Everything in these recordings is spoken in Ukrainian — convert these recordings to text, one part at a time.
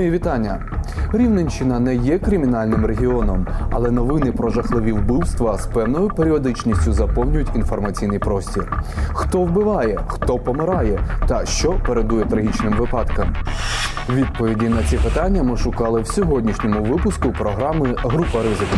Мої вітання. Рівненщина не є кримінальним регіоном, але новини про жахливі вбивства з певною періодичністю заповнюють інформаційний простір. Хто вбиває, хто помирає, та що передує трагічним випадкам. Відповіді на ці питання ми шукали в сьогоднішньому випуску програми Група ризику.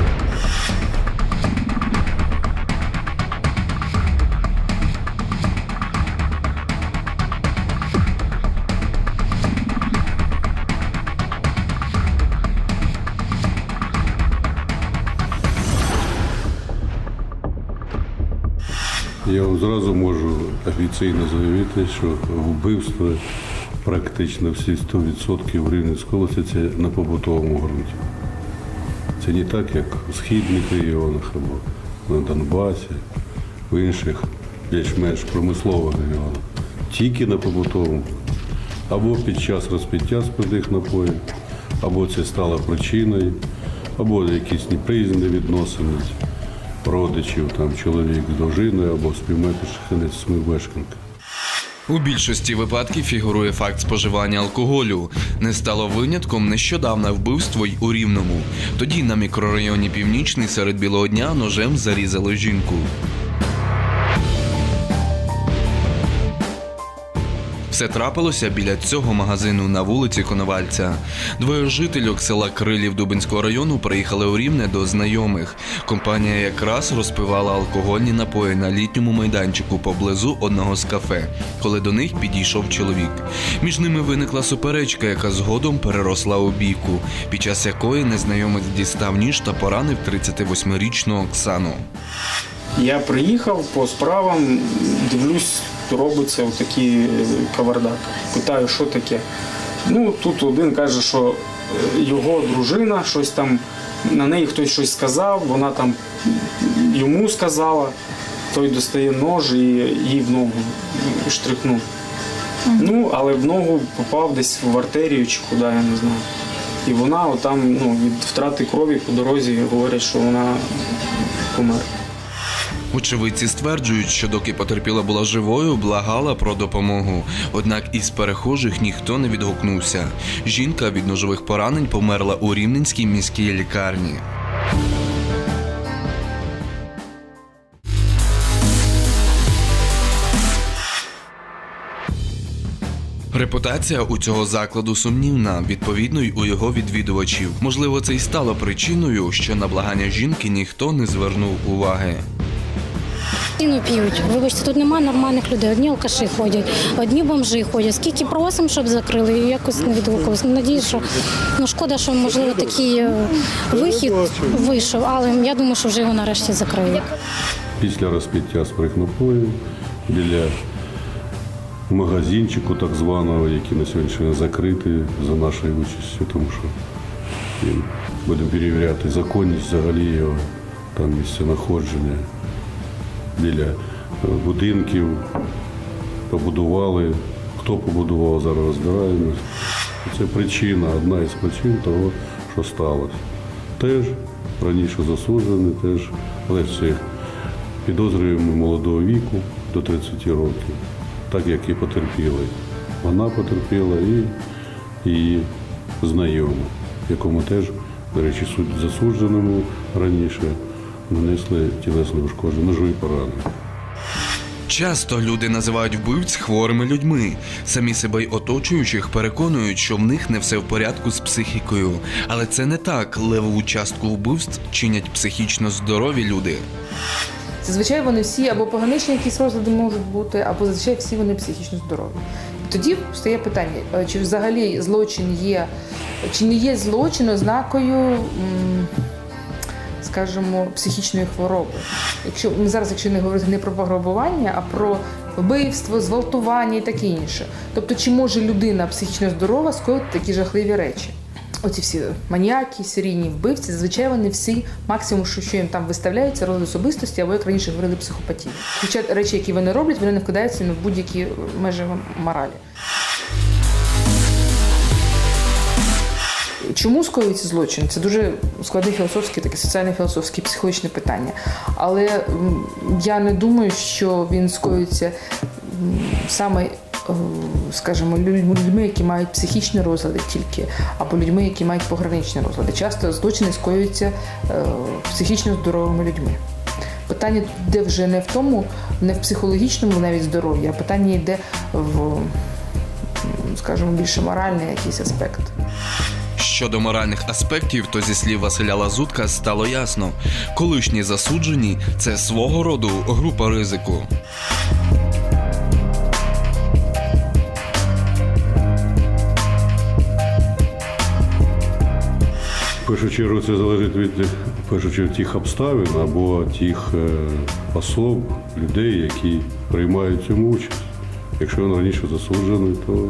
Я вам зразу можу офіційно заявити, що вбивство практично всі 100% в Рівненській області це на побутовому ґрунті. Це не так, як у східних регіонах або на Донбасі, в інших більш-менш промислових регіонах. Тільки на побутовому. Або під час розпиття спиртних напоїв, або це стало причиною, або якісь неприязні відносини родичів, там чоловік з дружиною або співмешканець з мешканка. У більшості випадків фігурує факт споживання алкоголю. Не стало винятком нещодавне вбивство й у Рівному. Тоді на мікрорайоні Північний серед білого дня ножем зарізали жінку. Все трапилося біля цього магазину на вулиці Коновальця. Двоє жительок села Крилів Дубинського району приїхали у Рівне до знайомих. Компанія якраз розпивала алкогольні напої на літньому майданчику поблизу одного з кафе, коли до них підійшов чоловік. Між ними виникла суперечка, яка згодом переросла у бійку, під час якої незнайомець дістав ніж та поранив 38-річну Оксану. Я приїхав по справам, дивлюсь, робиться такий е, кавардак. Питаю, що таке. Ну, тут один каже, що е, його дружина щось там, на неї хтось щось сказав, вона там йому сказала, той достає нож і їй в ногу штрихнув. Ну, але в ногу попав десь в артерію чи куди, я не знаю. І вона отам ну, від втрати крові по дорозі говорять, що вона померла. Очевидці стверджують, що доки потерпіла була живою, благала про допомогу. Однак із перехожих ніхто не відгукнувся. Жінка від ножових поранень померла у Рівненській міській лікарні. Репутація у цього закладу сумнівна, відповідно й у його відвідувачів. Можливо, це й стало причиною, що на благання жінки ніхто не звернув уваги. Ціну п'ють. Вибачте, тут немає нормальних людей. Одні алкаші ходять, одні бомжи ходять. Скільки просимо, щоб закрили, і якось не відгукувалися. Надію, що ну шкода, що можливо такий е, вихід вийшов, але я думаю, що вже його нарешті закриють. Після розпиття спиртних напоїв біля магазинчику так званого, який на сьогодні закритий за нашою участю, тому що будемо перевіряти законність взагалі його там місце знаходження. Біля е, будинків побудували. Хто побудував, зараз розбираємось. Це причина, одна із причин того, що сталося. Теж раніше засуджений, теж, це підозрюємо молодого віку до 30 років, так як і потерпіли. Вона потерпіла і її знайома, якому теж, до речі, суд засудженому раніше нанесли тілесне ушкодження, ножові поранення. Часто люди називають вбивць хворими людьми. Самі себе й оточуючих переконують, що в них не все в порядку з психікою. Але це не так. Левову частку вбивств чинять психічно здорові люди. Зазвичай вони всі або пограничні якісь розлади можуть бути, або зазвичай всі вони психічно здорові. Тоді стає питання, е, чи взагалі злочин є, чи не є злочин ознакою, м, скажімо, психічної хвороби. Якщо ми зараз, якщо не говорити не про пограбування, а про вбивство, зґвалтування і таке інше. Тобто, чи може людина психічно здорова скоїти такі жахливі речі? Оці всі маніяки, серійні вбивці, зазвичай вони всі максимум, що, їм там виставляється, розлад особистості, або як раніше говорили, психопатія. Хоча речі, які вони роблять, вони не вкладаються ну, в будь-які межі моралі. Чому скоюється злочин? Це дуже складне філософське, таке соціальне філософське, психологічне питання. Але я не думаю, що він скоюється саме е, скажімо, людьми, людьми, які мають психічні розлади тільки, або людьми, які мають пограничні розлади. Часто злочини скоюються е, психічно здоровими людьми. Питання йде вже не в тому, не в психологічному навіть здоров'ї, а питання йде в, скажімо, більше моральний якийсь аспект. Щодо моральних аспектів, то зі слів Василя Лазутка стало ясно: колишні засуджені це свого роду група ризику. Першу чергу це залежить від першу чергу тих обставин або тих е, особ, людей, які приймають цьому участь. Якщо він раніше засуджений, то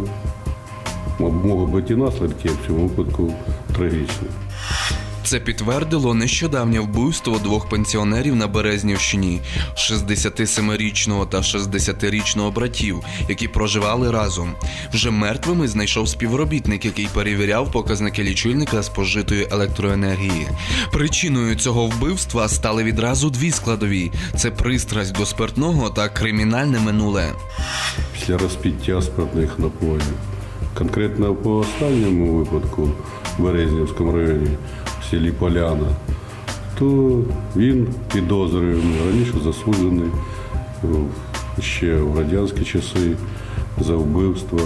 можуть бути і наслідки в цьому випадку трагічні. Це підтвердило нещодавнє вбивство двох пенсіонерів на Березнівщині 67-річного та 60-річного братів, які проживали разом. Вже мертвими знайшов співробітник, який перевіряв показники лічильника спожитої електроенергії. Причиною цього вбивства стали відразу дві складові: це пристрасть до спиртного та кримінальне минуле. після розпіття спиртних напоїв. Конкретно по останньому випадку в Березнівському районі в селі Поляна, то він підозрюваний, раніше засуджений ще в радянські часи за вбивство.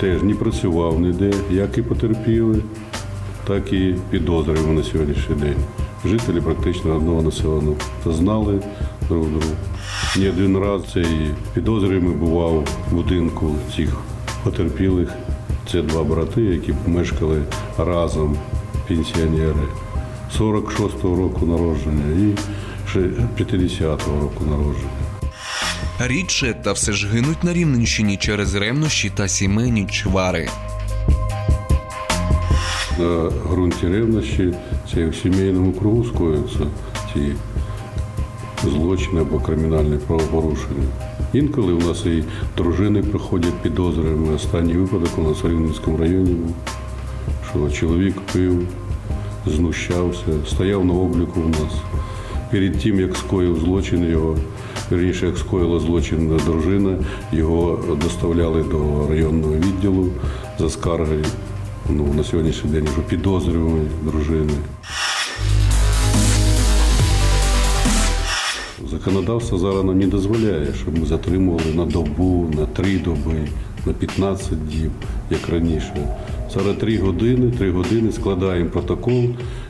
Теж не працював ніде, як і потерпіли, так і підозрюємо на сьогоднішній день. Жителі практично одного населеного знали друг друга. Не один раз цей підозрюємий бував в будинку цих потерпілих. Це два брати, які мешкали разом, пенсіонери 46-го року народження і 50-го року народження. Рідше та все ж гинуть на Рівненщині через ревнощі та сімейні чвари. на ґрунті ревнощі це в сімейному кругу скоюються ті злочини або кримінальні правопорушення. Інколи у нас і дружини приходять підозрювані. Останній випадок у нас в Рівненському районі був, що чоловік пив, знущався, стояв на обліку у нас. Перед тим, як скоїв злочин, його, вірніше, як скоїла злочин дружина, його доставляли до районного відділу за скаргою. Ну, на сьогоднішній день вже підозрювані дружини. Законодавство зараз нам не дозволяє, щоб ми затримували на добу, на три доби, на 15 діб, як раніше. Зараз три години, три години складаємо протокол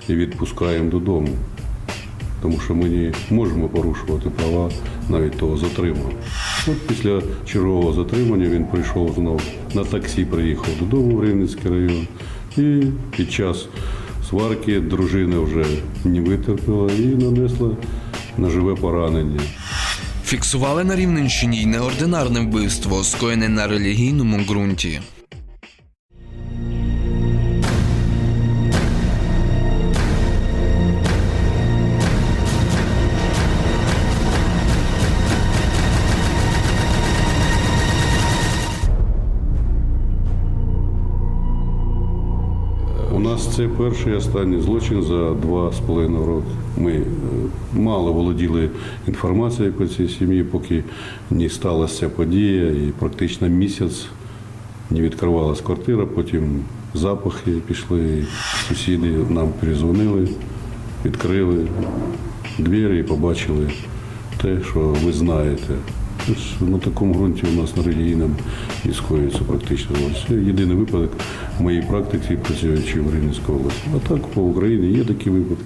і відпускаємо додому. Тому що ми не можемо порушувати права навіть того затриманого. От після чергового затримання він прийшов знов на таксі, приїхав додому в Рівненський район. І під час сварки дружина вже не витерпіла і нанесла ножове поранення. Фіксували на Рівненщині й неординарне вбивство, скоєне на релігійному ґрунті. Це перший останній злочин за два з половиною роки. Ми е, мало володіли інформацією по цій сім'ї, поки не сталася ця подія, і практично місяць не відкривалась квартира, потім запахи пішли, сусіди нам перезвонили, відкрили двері і побачили те, що ви знаєте. На такому ґрунті у нас на релігійному не скоюється практично. Це єдиний випадок в моїй практиці, працюючи в Рівненській області. А так по Україні є такі випадки.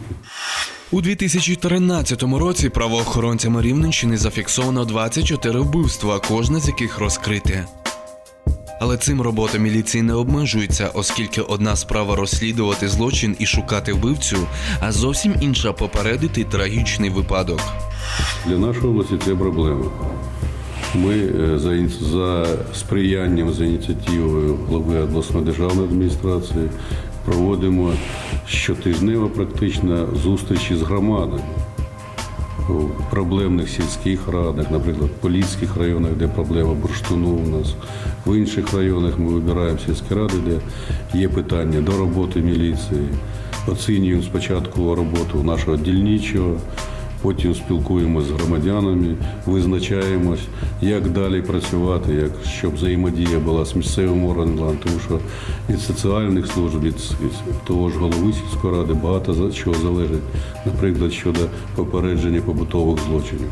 У 2013 році правоохоронцями Рівненщини зафіксовано 24 вбивства, кожне з яких розкрите. Але цим робота міліції не обмежується, оскільки одна справа розслідувати злочин і шукати вбивцю, а зовсім інша попередити трагічний випадок. Для нашої області це проблема. Ми е, за, за сприянням, за ініціативою голови обласної державної адміністрації проводимо щотижнево практично зустрічі з громадами в проблемних сільських радах, наприклад, в Поліцьких районах, де проблема бурштину у нас, в інших районах ми вибираємо сільські ради, де є питання до роботи міліції. Оцінюємо спочатку роботу нашого дільничого, потім спілкуємося з громадянами, визначаємось, як далі працювати, як щоб взаємодія була з місцевим органом, тому що від соціальних служб, від, того ж голови сільської ради багато чого залежить, наприклад, щодо попередження побутових злочинів.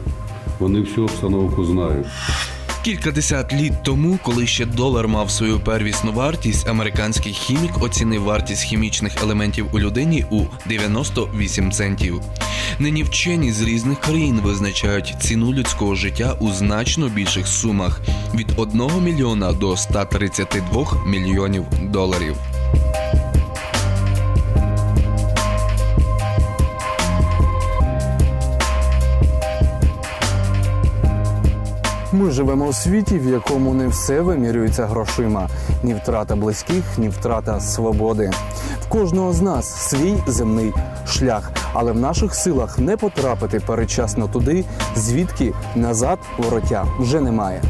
Вони всю обстановку знають. Кількадесят літ тому, коли ще долар мав свою первісну вартість, американський хімік оцінив вартість хімічних елементів у людині у 98 центів. Нині вчені з різних країн визначають ціну людського життя у значно більших сумах від 1 мільйона до 132 мільйонів доларів. Ми живемо у світі, в якому не все вимірюється грошима, ні втрата близьких, ні втрата свободи. В кожного з нас свій земний шлях, але в наших силах не потрапити передчасно туди, звідки назад вороття вже немає.